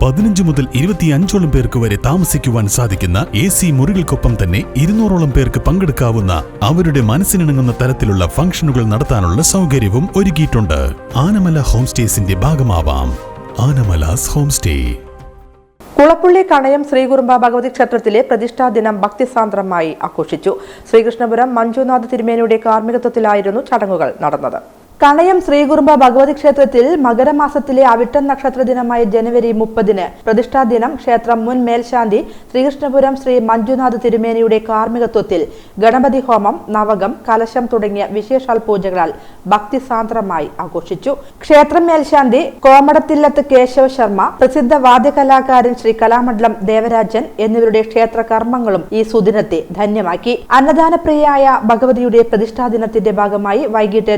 പതിനഞ്ച് മുതൽ ഇരുപത്തിയഞ്ചോളം പേർക്ക് വരെ താമസിക്കുവാൻ സാധിക്കുന്ന എ സി മുറികൾക്കൊപ്പം തന്നെ ഇരുന്നൂറോളം പേർക്ക് പങ്കെടുക്കാവുന്ന അവരുടെ മനസ്സിനിണങ്ങുന്ന തരത്തിലുള്ള ഫംഗ്ഷനുകൾ നടത്താനുള്ള സൗകര്യവും ഒരുക്കിയിട്ടുണ്ട്. ആനമല ഹോം സ്റ്റേസിന്റെ ഭാഗമാവാം. ആനമലാസ് ഹോം സ്റ്റേ കുളപ്പുള്ളി കണയം ശ്രീകുറുമ്പ ഭഗവതി ക്ഷേത്രത്തിലെ പ്രതിഷ്ഠാ ദിനം ഭക്തിസാന്ദ്രമായി ആഘോഷിച്ചു. ശ്രീകൃഷ്ണപുരം മഞ്ജുനാഥ് തിരുമേനിയുടെ കാർമ്മികത്വത്തിലായിരുന്നു ചടങ്ങുകൾ നടന്നത്. കണയം ശ്രീകുറുമ്പ ഭഗവതി ക്ഷേത്രത്തിൽ മകരമാസത്തിലെ അവിട്ടൻ നക്ഷത്ര ദിനമായ ജനുവരി മുപ്പതിന് പ്രതിഷ്ഠാ ദിനം ക്ഷേത്രം മുൻ മേൽശാന്തി ശ്രീകൃഷ്ണപുരം ശ്രീ മഞ്ജുനാഥ് തിരുമേനിയുടെ കാർമ്മികത്വത്തിൽ ഗണപതി ഹോമം നവകം കലശം തുടങ്ങിയ വിശേഷാൽ പൂജകളാൽ ഭക്തിസാന്ദ്രമായി ആഘോഷിച്ചു. ക്ഷേത്രം മേൽശാന്തി കോമടത്തില്ലത്ത് കേശവ ശർമ്മ പ്രസിദ്ധ വാദ്യകലാകാരൻ ശ്രീ കലാമണ്ഡലം ദേവരാജൻ എന്നിവരുടെ ക്ഷേത്ര കർമ്മങ്ങളും ഈ സുദിനത്തെ ധന്യമാക്കി. അന്നദാനപ്രിയയായ ഭഗവതിയുടെ പ്രതിഷ്ഠാ ദിനത്തിന്റെ ഭാഗമായി വൈകിട്ട്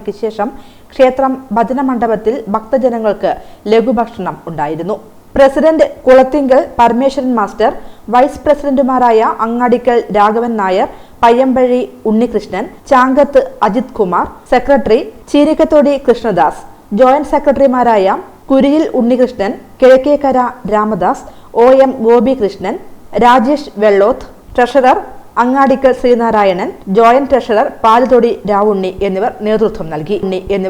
ദീപാരാധനയ്ക്ക് ശേഷം ക്ഷേത്രം ഭജന മണ്ഡപത്തിൽ ഭക്തജനങ്ങൾക്ക് ലഘുഭക്ഷണം ഉണ്ടായിരുന്നു. President Kulathingal Parameswaran master vice പ്രസിഡന്റുമാരായ അങ്ങാടിക്കൽ രാഘവൻ നായർ പയ്യമ്പഴി ഉണ്ണികൃഷ്ണൻ ചാങ്കത്ത് അജിത് കുമാർ സെക്രട്ടറി ചീരിക്കത്തോടി കൃഷ്ണദാസ് ജോയിന്റ് സെക്രട്ടറിമാരായ Kuriyil Unnikrishnan Kizhakkekkara Ramadas O M Gopikrishnan Rajesh Vellothu treasurer Angadikkal Sreenarayanan joint treasurer Paluthodi Ravunni എന്നിവർ നേതൃത്വം നൽകി. എന്നിവർ